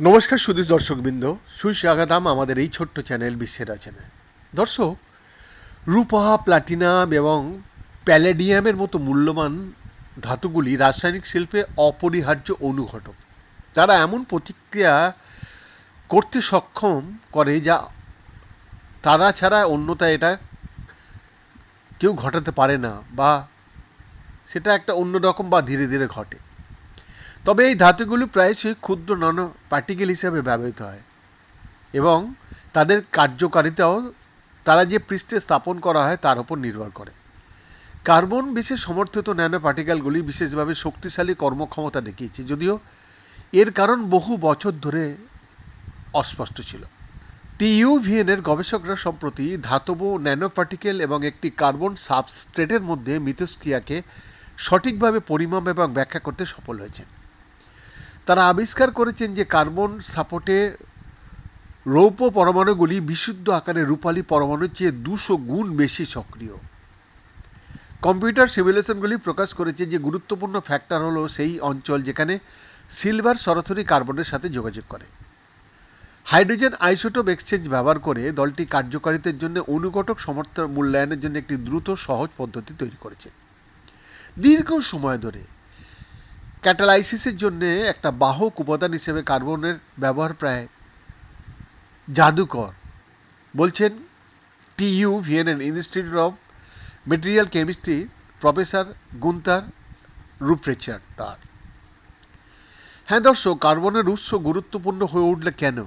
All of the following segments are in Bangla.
নমস্কার সুদী দর্শকবৃন্দ, সুস্বাগতম আমাদের এই ছোট্ট চ্যানেল বিশ্বের রচনায় দর্শক, রূপা প্লাটিনাম এবং প্যালেডিয়ামের মতো মূল্যবান ধাতুগুলি রাসায়নিক শিল্পে অপরিহার্য অনুঘটক। তারা এমন প্রতিক্রিয়া করতে সক্ষম করে যা তারা ছাড়া অন্যতা এটা কেউ ঘটাতে পারে না বা সেটা একটা অন্যরকম বা ধীরে ধীরে ঘটে। তবে এই ধাতুগুলি প্রায়শই ক্ষুদ্র নন পার্টিকেল হিসাবে ব্যবহৃত হয় এবং তাদের কার্যকারিতাও তারা যে পৃষ্ঠে স্থাপন করা হয় তার উপর নির্ভর করে। কার্বন বিশেষ সমর্থিত ন্যানো পার্টিকেলগুলি বিশেষভাবে শক্তিশালী কর্মক্ষমতা দেখিয়েছে, যদিও এর কারণ বহু বছর ধরে অস্পষ্ট ছিল। টিইউভিএনের গবেষকরা সম্প্রতি ধাতব ন্যানো পার্টিকেল এবং একটি কার্বন সাবস্ট্রেটের মধ্যে মিথস্ক্রিয়াকে সঠিকভাবে পরিমাপ এবং ব্যাখ্যা করতে সফল হয়েছেন। তারা আবিষ্কার করেছেন যে কার্বন সাপোর্টে রৌপ্য পরমাণুগুলি বিশুদ্ধ আকারে রূপালী পরমাণুর চেয়ে দুশো গুণ বেশি সক্রিয়। কম্পিউটার সিমুলেশনগুলি প্রকাশ করেছে যে গুরুত্বপূর্ণ ফ্যাক্টর হলো সেই অঞ্চল যেখানে সিলভার সরাসরি কার্বনের সাথে যোগাযোগ করে। হাইড্রোজেন আইসোটোপ এক্সচেঞ্জ ব্যবহার করে দলটি কার্যকারিতার জন্য অনুঘটক সমর্থন মূল্যায়নের জন্য একটি দ্রুত সহজ পদ্ধতি তৈরি করেছে। দীর্ঘ সময় ধরে ক্যাটালাইসিসের জন্য একটা বাহক উপাদান হিসেবে কার্বনের ব্যবহার প্রায় জাদুকর। বলছেন TU ভিয়েনেন institute of material chemistry professor Gunther Rupprechter হ্যাঁ দর্শক, কার্বনের উৎস গুরুত্বপূর্ণ হয়ে উঠলে কেন?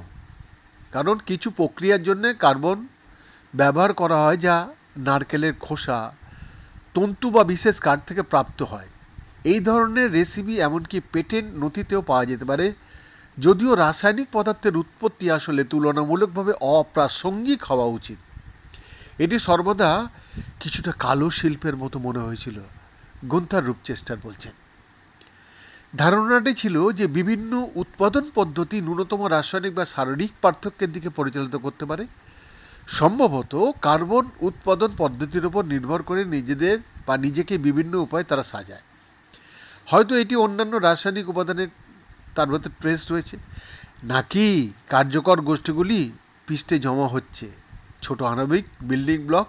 কারণ কিছু প্রক্রিয়ার জন্য কার্বন ব্যবহার করা হয় যা নারকেলের খোসা তন্তু বা বিশেষ কাঠ থেকে প্রাপ্ত হয়। এই ধরনের রেসিপি এমনকি পেটেন্ট নথিতেও পাওয়া যেতে পারে। যদিও রাসায়নিক পদার্থের উৎপত্তি আসলে তুলনামূলকভাবে অপ্রাসঙ্গিক হওয়া উচিত। এটি সর্বদা কিছুটা কালো শিল্পের মতো মনে হয়েছিল গন্থার রূপচেষ্টার বলছেন। ধারণাটি ছিল যে বিভিন্ন উৎপাদন পদ্ধতি ন্যূনতম রাসায়নিক বা শারীরিক পার্থক্যের দিকে পরিচালিত করতে পারে। সম্ভবত কার্বন উৎপাদন পদ্ধতির উপর নির্ভর করে নিজেদের বা নিজেকে বিভিন্ন উপায়ে তারা সাজায়। হয়তো এটি অন্যান্য রাসায়নিক উপাদানের তার ভেতর ট্রেস রয়েছে। নাকি কার্যকর গোষ্ঠীগুলি পৃষ্ঠে জমা হচ্ছে ছোট আণবিক বিল্ডিং ব্লক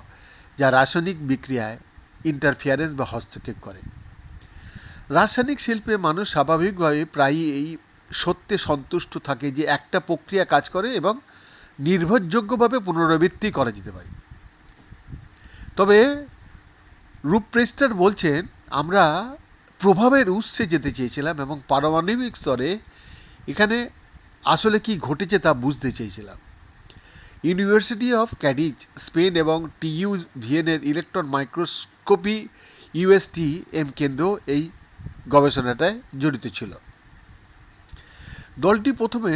যা রাসায়নিক বিক্রিয়ায় ইন্টারফিয়ারেন্স বা হস্তক্ষেপ করে। রাসায়নিক শিল্পে মানুষ স্বাভাবিকভাবে প্রায়ই এই সত্যে সন্তুষ্ট থাকে যে একটা প্রক্রিয়া কাজ করে এবং নির্ভরযোগ্যভাবে পুনরাবৃত্তি করা যেতে পারে। তবে রূপপ্রেস্টার বলছেন, আমরা প্রভাবের উৎসে যেতে চেয়েছিলাম এবং পারমাণবিক স্তরে এখানে আসলে কি ঘটেছে তা বুঝতে চেয়েছিলাম। ইউনিভার্সিটি অফ ক্যাডিজ, স্পেন এবং টিইউ ভিয়েনের ইলেকট্রন মাইক্রোস্কোপি ইউএসটি এম কেন্দ্র এই গবেষণাটায় জড়িত ছিল। দলটি প্রথমে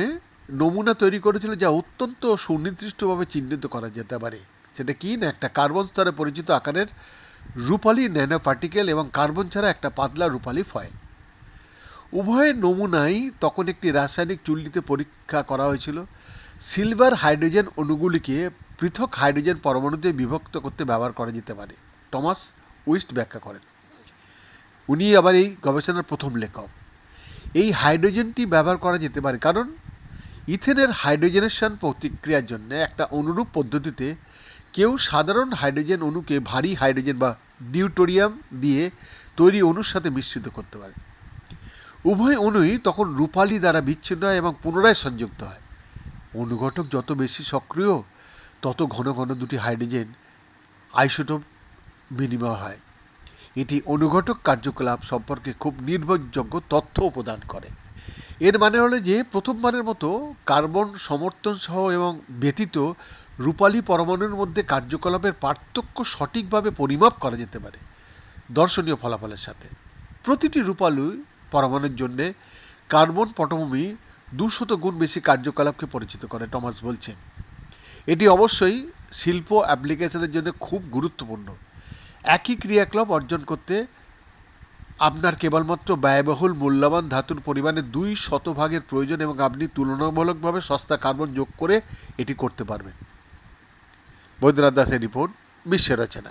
নমুনা তৈরি করেছিল যা অত্যন্ত সুনির্দিষ্টভাবে চিহ্নিত করা যেতে পারে। সেটা কি না? একটা কার্বন স্তরে পরিচিত আকারের রূপালী ন্যানো পার্টিকেল এবং কার্বন ছাড়া একটা পাতলা রূপালী ফয়েল উভয়ের নমুনাই তখন একটি রাসায়নিক চুল্লিতে পরীক্ষা করা হয়েছিল। সিলভার হাইড্রোজেন অণুগুলিকে পৃথক হাইড্রোজেন পরমাণুতে বিভক্ত করতে ব্যবহার করা যেতে পারে। টমাস উইস্ট ব্যাখ্যা করেন। উনি আবার এই গবেষণার প্রথম লেখক। এই হাইড্রোজেনটি ব্যবহার করা যেতে পারে কারণ ইথেনের হাইড্রোজেনেশন প্রতিক্রিয়ার জন্য একটা অনুরূপ পদ্ধতিতে কেউ সাধারণ হাইড্রোজেন অণুকে ভারী হাইড্রোজেন বা ডিউটোরিয়াম দিয়ে তৈরি অণুর সাথে মিশ্রিত করতে পারে। উভয় অণুই তখন রূপালী দ্বারা বিচ্ছিন্ন হয় এবং পুনরায় সংযুক্ত হয়। অনুঘটক যত বেশি সক্রিয়, তত ঘন ঘন দুটি হাইড্রোজেন আইসোটোপ বিনিময় হয়। এটি অনুঘটক কার্যকলাপ সম্পর্কে খুব নির্ভরযোগ্য তথ্য প্রদান করে। এর মানে হলো যে প্রথমবারের মতো কার্বন সমর্থন সহ এবং ব্যতীত রূপালী পরমাণুর মধ্যে কার্যকলাপের পার্থক্য সঠিকভাবে পরিমাপ করা যেতে পারে দর্শনীয় ফলাফলের সাথে। প্রতিটি রূপালু পরমাণুর জন্য কার্বন পটভূমি দুশত গুণ বেশি কার্যকলাপকে পরিচিত করে, টমাস বলছেন। এটি অবশ্যই শিল্প অ্যাপ্লিকেশনের জন্য খুব গুরুত্বপূর্ণ। একই ক্রিয়াকলাপ অর্জন করতে আপনার কেবলমাত্র ব্যয়বহুল মূল্যবান ধাতুর পরিমাণে দুই শতভাগের প্রয়োজন এবং আপনি তুলনামূলকভাবে সস্তা কার্বন যোগ করে এটি করতে পারবেন। বৈদ্যনাথ দাসের রিপোর্ট বিশ্ব রচনা।